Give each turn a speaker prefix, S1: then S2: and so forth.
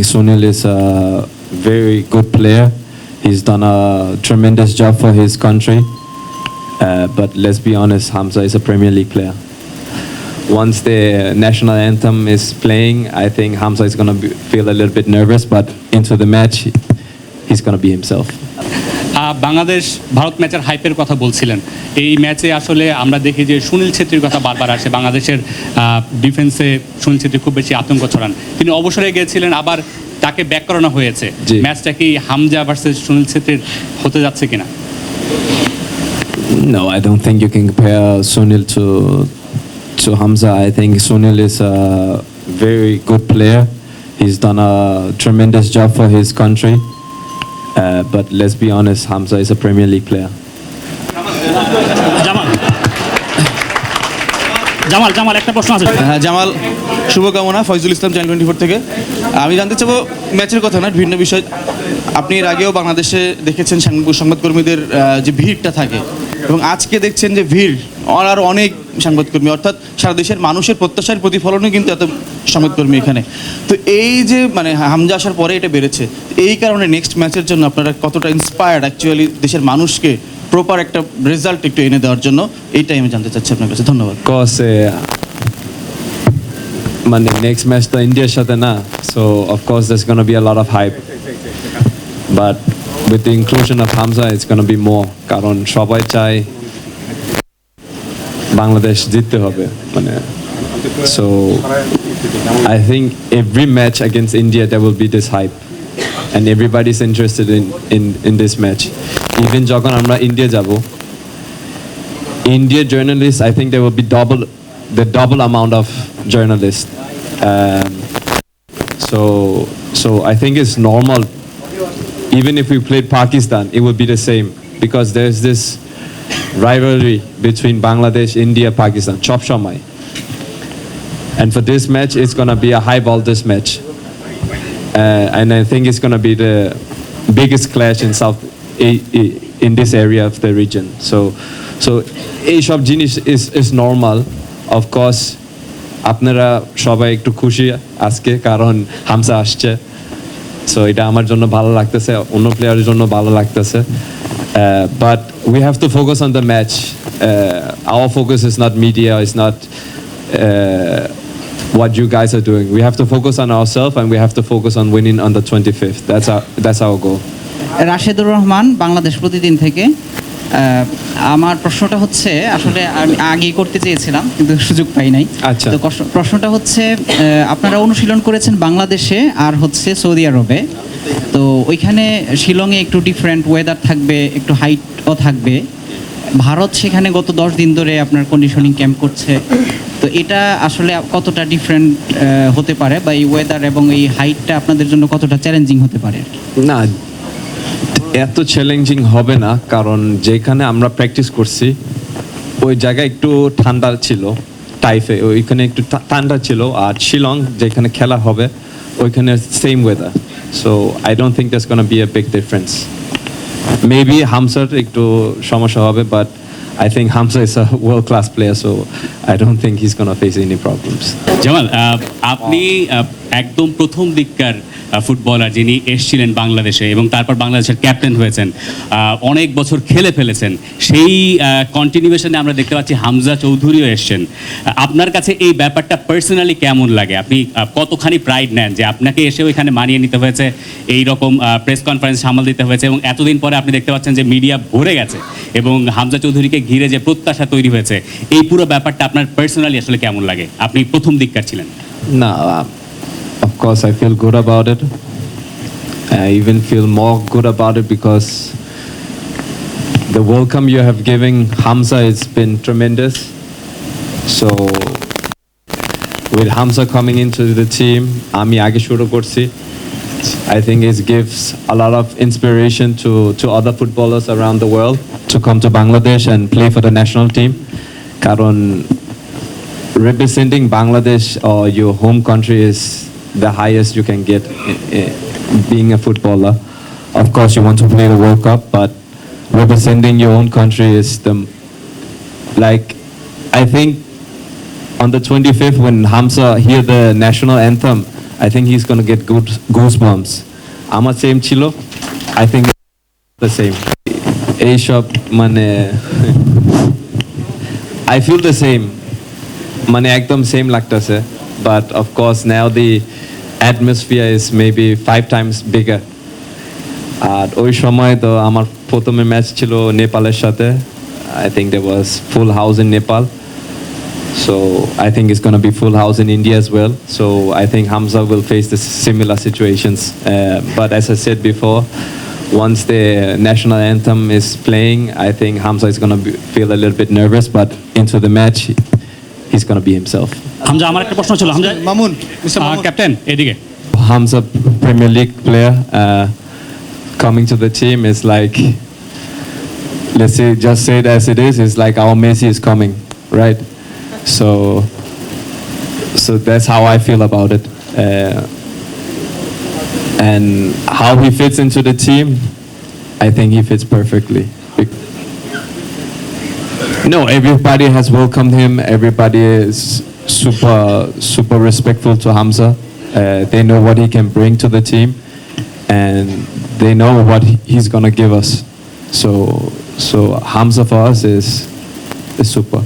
S1: Sunil is a very good player. He's done a tremendous job for his country. Uh, but let's be honest, Hamza is a Premier League player. Once the national anthem is playing, I think Hamza is going to feel a little bit nervous, but into the match, he's going to be himself.
S2: Bangladesh Bharat ম্যাচের হাইপের কথা বলছিলেন এই ম্যাচে আসলে আমরা দেখি যে সুনীল ছেত্রীর কথা বারবার আসে বাংলাদেশের ডিফেন্সে সুনীল ছেত্রী খুব বেশি আতঙ্ক ছড়ান তিনি অবসরে গিয়েছিলেন আবার তাকে ব্যাক করানো হয়েছে। ম্যাচটা কি হামজা ভার্সেস সুনীল ছেত্রীর হতে যাচ্ছে কিনা
S1: No, I don't think you can compare Sunil to to Hamza. I think Sunil is a very good player. He's done a tremendous job for his country. Uh, but let's be honest, Hamza is a Premier League player.
S3: Jamal. Jamal একটা প্রশ্ন আছে।
S4: হ্যাঁ জামাল শুভকামনা Faizul Islam channel twenty four থেকে। আমি জানতে চাবো ম্যাচের কথা না ভিন্ন বিষয়। আপনি এর আগেও বাংলাদেশে দেখেছেন সাংবাদিক- সংবাদকর্মীদের যে ভিড়টা থাকে। এবং আজকে দেখছেন যে ভিড় আর অনেক সংবাদকর্মী অর্থাৎ সারা দেশের মানুষের প্রত্যাশার প্রতিফলনও কিন্তু এত সংবাদকর্মী এখানে। তো এই যে মানে হামজা আসার পরে এটা বেড়েছে এই কারণে নেক্সট ম্যাচের জন্য আপনারা কতটা ইন্সপায়ার্ড অ্যাকচুয়ালি দেশের মানুষকে প্রপার একটা রেজাল্ট একটু এনে দেওয়ার জন্য এইটাই আমি জানতে চাচ্ছি আপনার কাছে। ধন্যবাদ।
S1: Uh, মানে নেক্সট ম্যাচ তো ইন্ডিয়ার সাথে না so course there's gonna be a lot of hype. But with the inclusion of Hamza it's gonna be more কারণ সবাই চায় বাংলাদেশ জিততে হবে মানে so I think every match against India there will be this hype and everybody's interested in in in this match even যখন আমরা India যাব India journalists, I think there will be double, the double amount of journalists. Um, so, so I think it's normal. Even if we played Pakistan, it would be the same because there's this rivalry between Bangladesh, India, Pakistan, chop shamai. And for this match, it's gonna be a high voltage match, uh, and I think it's gonna be the biggest clash in South in this area of the region. So, so এইসব জিনিস is is normal. Of course, আপনারা সবাই একটু খুশি আজকে কারণ হামসা আসছে so এটা আমার জন্য ভালো লাগতেছে অন্য প্লেয়ারের জন্য ভালো লাগতেছে but we have to focus on the match our focus is not media is not what you guys are doing. We have to focus on ourselves and we have to focus on winning on the 25th. That's our that's our goal.
S5: Rashedur Rahman Bangladesh Pratidin থেকে আমার প্রশ্নটা হচ্ছে আসলে আমি আগেই করতে চেয়েছিলাম কিন্তু সুযোগ পাই নাই
S1: আচ্ছা।
S5: তো প্রশ্নটা হচ্ছে আপনারা অনুশীলন করেছেন বাংলাদেশে আর হচ্ছে সৌদি আরবে তো ওইখানে শিলংয়ে একটু ডিফারেন্ট ওয়েদার থাকবে, একটু হাইটও থাকবে। ভারত সেখানে গত দশ দিন ধরে আপনার কন্ডিশনিং ক্যাম্প করছে। তো এটা আসলে কতটা ডিফারেন্ট হতে পারে বা এই ওয়েদার এবং এই হাইটটা আপনাদের জন্য কতটা চ্যালেঞ্জিং হতে পারে
S1: না, এত চ্যালেঞ্জিং হবে না, কারণ যেখানে আমরা প্র্যাকটিস করছি, ওই জায়গায় একটু ঠান্ডা ছিল টাইফে ওইখানে একটু ঠান্ডা ছিল, আর শিলং যেখানে খেলা হবে, ওইখানে same weather so I don't think that's gonna be a big difference maybe হামসার একটু সমস্যা হবে but I think Hamza is a world class player so I don't think his gonna face any problems
S2: Jamal ah, আপনি আহ, একদম প্রথম দিককার footballer যিনি এসছিলেন বাংলাদেশে এবং তারপর বাংলাদেশের ক্যাপ্টেন হয়েছেন অনেক বছর খেলে ফেলেছেন। সেই কন্টিনিউশনে আমরা দেখতে পাচ্ছি হামজা চৌধুরীও এসছেন। আপনার কাছে এই ব্যাপারটা পার্সোনালি কেমন লাগে? আপনি কতখানি প্রাইড নেন যে আপনাকে এসে ওইখানে মানিয়ে নিতে হয়েছে এই রকম প্রেস কনফারেন্স সামাল দিতে হয়েছে এবং এতদিন পরে আপনি দেখতে পাচ্ছেন যে মিডিয়া ভরে গেছে এবং হামজা চৌধুরীকে ঘিরে যে প্রত্যাশা তৈরি হয়েছে এই পুরো ব্যাপারটা আপনার পার্সোনালি আসলে কেমন লাগে? আপনি প্রথম দিককার ছিলেন।
S1: uh, of course I feel good about it. I even feel more good about it because the welcome you have given Hamza has been tremendous. So with Hamza coming into the team, আমি আগে শুরু করছি I think it gives a lot of inspiration to, to other footballers around the world to come to Bangladesh and play for the national team. কারণ representing Bangladesh or your home country is the highest you can get i- i- being a footballer. Of course, you want to play the World Cup, but representing your own country is the like. I think on the 25th when Hamza hear the national anthem, I think he's gonna get good goosebumps. আমার same ছিল I think the same এইসব মানে I feel the same মানে একদম same লাগতেছে But of course now the atmosphere is maybe five times bigger আর ওই সময় তো আমার প্রথমে ম্যাচ ছিল নেপালের সাথে I think they was full house in Nepal So I think it's going to be full house in India as well. So I think Hamza will face the similar situations. Uh, but as I said before, once the national anthem is playing, I think Hamza is going to be, feel a little bit nervous. But into the match, he's going to be himself.
S2: Hamza আমার একটা প্রশ্ন ছিল Hamza
S4: Mamun mister Mamun
S2: captain এদিকে
S1: Hamza, Premier League player, uh, coming to the team is like, let's say, just say it as it is. It's like our Messi is coming, right? So, so that's how I feel about it. Uh, and how he fits into the team, I think he fits perfectly. No, everybody has welcomed him. Everybody is super, super respectful to Hamza. Uh, they know what he can bring to the team, and they know what he's gonna give us. So, so Hamza for us is is super.